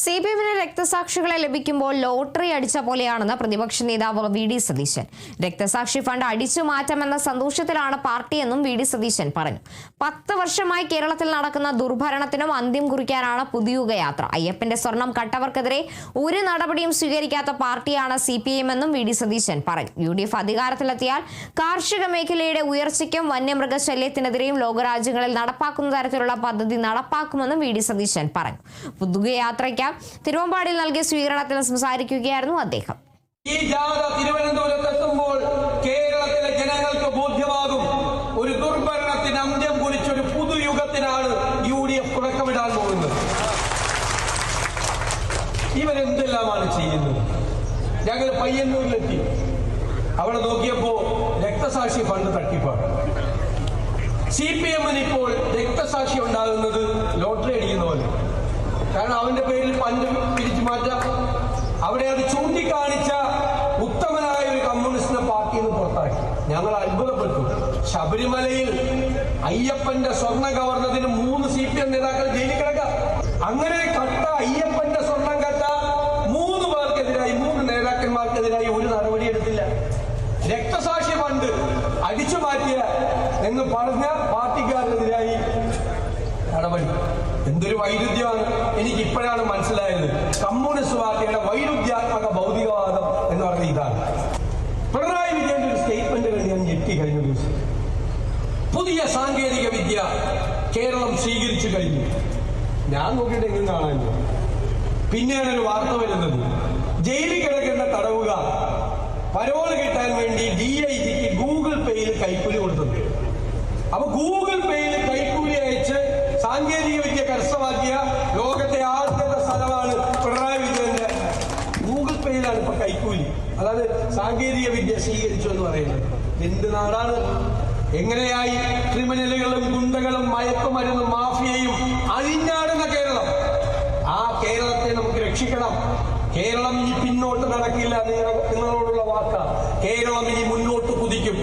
C P എമ്മിന് രക്തസാക്ഷികളെ ലഭിക്കുമ്പോൾ lottery അടിച്ച പോലെയാണെന്ന് പ്രതിപക്ഷ നേതാവ് വി ഡി സതീശൻ. രക്തസാക്ഷി ഫണ്ട് അടിച്ചു മാറ്റാമെന്ന സന്തോഷത്തിലാണ് പാർട്ടിയെന്നും വി ഡി സതീശൻ പറഞ്ഞു. പത്ത് വർഷമായി കേരളത്തിൽ നടക്കുന്ന ദുർഭരണത്തിനും അന്ത്യം കുറിക്കാനാണ് പുതിയുഗ യാത്ര അയ്യപ്പന്റെ സ്വർണം കട്ടവർക്കെതിരെ ഒരു നടപടിയും സ്വീകരിക്കാത്ത പാർട്ടിയാണ് സി പി എം എന്നും വി ഡി സതീശൻ പറഞ്ഞു. യു ഡി എഫ് അധികാരത്തിലെത്തിയാൽ കാർഷിക മേഖലയുടെ ഉയർച്ചയ്ക്കും വന്യമൃഗശല്യത്തിനെതിരെയും ലോകരാജ്യങ്ങളിൽ നടപ്പാക്കുന്ന തരത്തിലുള്ള പദ്ധതി നടപ്പാക്കുമെന്നും വി ഡി സതീശൻ പറഞ്ഞു. പുതുകയാത്രയ്ക്ക് തിരുവമ്പാടിയിൽ നൽകിയ സ്വീകരണത്തിൽ സംസാരിക്കുകയായിരുന്നു അദ്ദേഹം. ഈ ജാഥ തിരുവനന്തപുരത്ത് എത്തുമ്പോൾ കേരളത്തിലെ ജനങ്ങൾക്ക് ബോധ്യമാകും. ഒരു ദുർഭരണത്തിന് അന്ത്യം കുറിച്ചൊരു പുതുയുഗത്തിനാണ് യു ഡി എഫ് തുടക്കമിടാൻ പോകുന്നത്. ഇവരെന്തെല്ലാമാണ് ചെയ്യുന്നത്? ഞങ്ങൾ പയ്യന്നൂരിലെത്തി. അവിടെ നോക്കിയപ്പോ രക്തസാക്ഷി ഫണ്ട് തട്ടിപ്പാണ്. സി പി എമ്മിന് ഇപ്പോൾ രക്തസാക്ഷി ഉണ്ടാകുന്നത് ലോട്ടറി അവന്റെ പേരിൽ പല്ലും പിരിച്ചു മാറ്റാം. അവിടെ അത് ചൂണ്ടിക്കാണിച്ച ഉത്തമനായ ഒരു കമ്മ്യൂണിസ്റ്റ് പാർട്ടിയിൽ നിന്ന് പുറത്താക്കി. ഞങ്ങൾ അത്ഭുതപ്പെട്ടു. ശബരിമലയിൽ അയ്യപ്പന്റെ സ്വർണം കവർന്നതിന് മൂന്ന് സി പി എം നേതാക്കൾ ജയിലിൽ കിടക്കാം അങ്ങനെ കട്ട അയ്യപ്പന്റെ സ്വർണം കട്ട മൂന്ന് പേർക്കെതിരായി മൂന്ന് നേതാക്കന്മാർക്കെതിരായി ഒരു നടപടി എടുത്തില്ല രക്തസാക്ഷി പണ്ട് അടിച്ചു മാറ്റിയ എന്ന് പറഞ്ഞ പാർട്ടിക്കാരനെതിരായി നടപടി. എന്തൊരു വൈരുദ്ധ്യമാണ്. എനിക്ക് ഇപ്പോഴാണ് മനസ്സിലായത്. കമ്മ്യൂണിസ്റ്റ് പാർട്ടിയുടെ വൈരുദ്ധ്യാത്മക ഭൗതികവാദം എന്ന് പറഞ്ഞ ഇതാണ്. പിണറായി വിജയന്റെ ഒരു സ്റ്റേറ്റ്മെന്റ് കണ്ട് ഞാൻ ഞെട്ടി കഴിഞ്ഞ ദിവസം. പുതിയ സാങ്കേതിക വിദ്യ കേരളം സ്വീകരിച്ചു കഴിഞ്ഞു. ഞാൻ നോക്കിയിട്ട് എങ്ങനെ കാണാനില്ല. പിന്നെയാണ് ഒരു വാർത്ത വരുന്നത്. ജയിലിൽ കിടക്കുന്ന തടവുകാർ പരോൾ കിട്ടാൻ വേണ്ടി ഡി ഐ ജിക്ക് ഗൂഗിൾ പേയിൽ കൈക്കൂലി കൊടുത്തത് അപ്പൊ ഗൂഗിൾ പേയിൽ കൈക്കൂലി സാങ്കേതിക വിദ്യ സ്വീകരിച്ചു എന്ന് പറയുന്നത്. എന്ത് നാടാണ്. എങ്ങനെയായി ക്രിമിനലുകളും ഗുണ്ടകളും മയക്കുമരുന്നും മാഫിയയും അഴിഞ്ഞാടുന്ന കേരളം? ആ കേരളത്തെ നമുക്ക് രക്ഷിക്കണം. കേരളം ഇനി പിന്നോട്ട് നടക്കില്ല നിങ്ങ- നിങ്ങളോടുള്ള വാക്ക. കേരളം ഇനി മുന്നോട്ട് കുതിക്കും.